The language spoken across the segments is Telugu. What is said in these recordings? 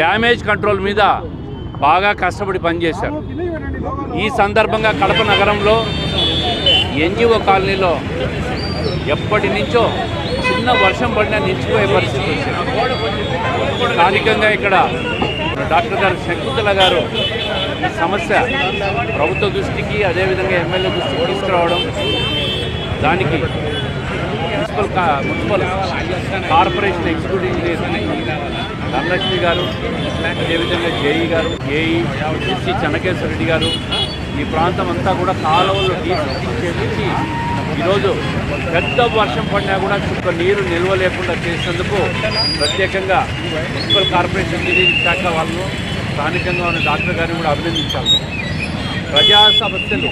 డ్యామేజ్ కంట్రోల్ మీద బాగా కష్టపడి పనిచేశారు. ఈ సందర్భంగా కడప నగరంలో ఎన్జిఓ కాలనీలో ఎప్పటి నుంచో చిన్న వర్షం పడినా నిలిచిపోయే పరిస్థితి వచ్చింది. స్థానికంగా ఇక్కడ డాక్టర్ గారు శకుంతల గారు ఈ సమస్య ప్రభుత్వ దృష్టికి అదేవిధంగా ఎమ్మెల్యే దృష్టికి తీసుకురావడం దానికి municipal municipal corporation executive engineer Dhanalakshmi garu అదేవిధంగా జేఈ గారు ఏఈ ఎస్సీ చెన్నకేశ్వర రెడ్డి గారు ఈ ప్రాంతం అంతా కూడా కాలువలు డీసిల్టింగ్ చేపించి ఈరోజు పెద్ద వర్షం పడినా కూడా చుక్క నీరు నిల్వ లేకుండా చేసేందుకు ప్రత్యేకంగా మున్సిపల్ కార్పొరేషన్ ఇంజనీరింగ్ శాఖ వాళ్ళు స్థానికంగా ఉన్న డాక్టర్ గారిని కూడా అభినందించాలి. ప్రజా సమస్యలు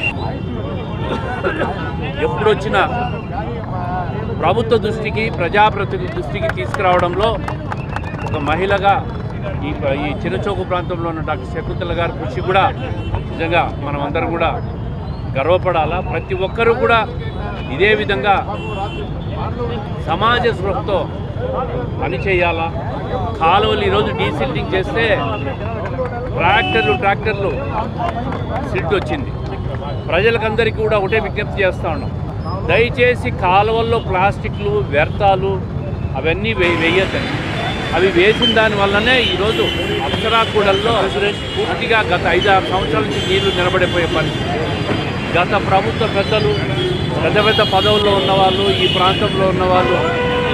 ఎప్పుడొచ్చినా ప్రభుత్వ దృష్టికి ప్రజాప్రతినిధి దృష్టికి తీసుకురావడంలో ఒక మహిళగా ఈ ఈ చిన్నచౌకు ప్రాంతంలో ఉన్న డాక్టర్ శకుంతల గారి కృషి కూడా నిజంగా మనం అందరం కూడా గర్వపడాలా. ప్రతి ఒక్కరూ కూడా ఇదే విధంగా సమాజ స్పృహతో పనిచేయాలా కాలువలు ఈరోజు డీసిల్టింగ్ చేస్తే ట్రాక్టర్లు ట్రాక్టర్లు సిట్ వచ్చింది. ప్రజలకందరికీ కూడా ఒకటే విజ్ఞప్తి చేస్తూ ఉన్నాం. దయచేసి కాలువల్లో ప్లాస్టిక్లు వ్యర్థాలు అవన్నీ వే వేయద్దండి. అవి వేసిన దానివల్లనే ఈరోజు అప్సరాకూడల్లో పూర్తిగా గత ఐదు ఆరు సంవత్సరాల నుంచి నీళ్ళు నిలబడిపోయే పరిస్థితి. గత ప్రభుత్వ పెద్దలు పెద్ద పెద్ద పదవుల్లో ఉన్నవాళ్ళు ఈ ప్రాంతంలో ఉన్నవాళ్ళు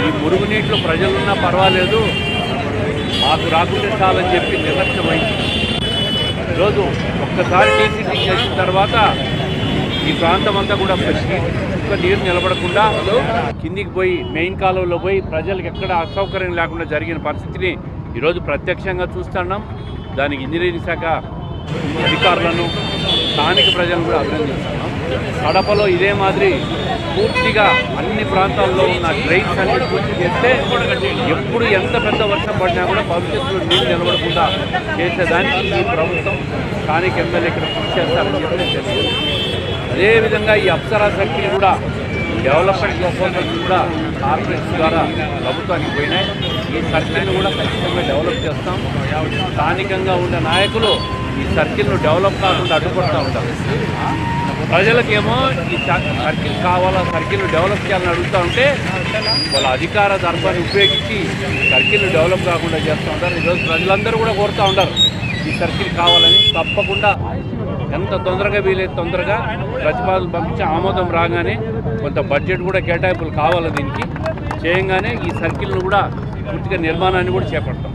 ఈ మురుగునీటిలో ప్రజలున్నా పర్వాలేదు. మాకు రాకుంటే చాలని చెప్పి నిర్లక్ష్యమైంది ఈరోజు ఒక్కసారి టీసీసీ చేసిన తర్వాత ఈ ప్రాంతం అంతా కూడా ఒక్క నీరు నిలబడకుండా కిందికి పోయి మెయిన్ కాలువలో పోయి ప్రజలకు ఎక్కడ అసౌకర్యం లేకుండా జరిగిన పరిస్థితిని ఈరోజు ప్రత్యక్షంగా చూస్తున్నాం. దానికి ఇంజనీరింగ్ శాఖ అధికారులను స్థానిక ప్రజలను కూడా అభినందిస్తున్నాం. కడపలో ఇదే మాదిరి పూర్తిగా అన్ని ప్రాంతాల్లో ఉన్న డ్రైన్స్ అన్ని పూర్తి చేస్తే ఎప్పుడు ఎంత పెద్ద వర్షం పడినా కూడా భవిష్యత్తులో నీళ్ళు నిలబడకుండా చేసేదానికి ఈ ప్రభుత్వం స్థానిక ఎమ్మెల్యే ఇక్కడ కృషి చేస్తారని చెప్పి అదేవిధంగా ఈ అప్సరా సర్కిల్ కూడా డెవలప్మెంట్ ప్రపోజల్స్ కూడా కార్పొరేషన్ ద్వారా ప్రభుత్వానికి పోయినాయి. ఈ సర్కిల్ని కూడా ఖచ్చితంగా డెవలప్ చేస్తాం. స్థానికంగా ఉన్న నాయకులు ఈ సర్కిల్ను డెవలప్ కాకుండా అడ్డుపడుతూ ఉంటారు. ప్రజలకేమో ఈ సర్కిల్ కావాలా సర్కిల్ను డెవలప్ చేయాలని అడుగుతూ ఉంటే వాళ్ళ అధికార దర్బాన్ని ఉపయోగించి సర్కిల్ను డెవలప్ కాకుండా చేస్తూ ఉంటారు. ఈరోజు ప్రజలందరూ కూడా కోరుతూ ఉంటారు ఈ సర్కిల్ కావాలని తప్పకుండా ఎంత తొందరగా వీలైతే తొందరగా ప్రతిపాదనలు పంపించి ఆమోదం రాగానే కొంత బడ్జెట్ కూడా కేటాయింపులు కావాలి దీనికి? చేయంగానే ఈ సర్కిల్ను కూడా పూర్తిగా నిర్మాణాన్ని కూడా చేపడతాం.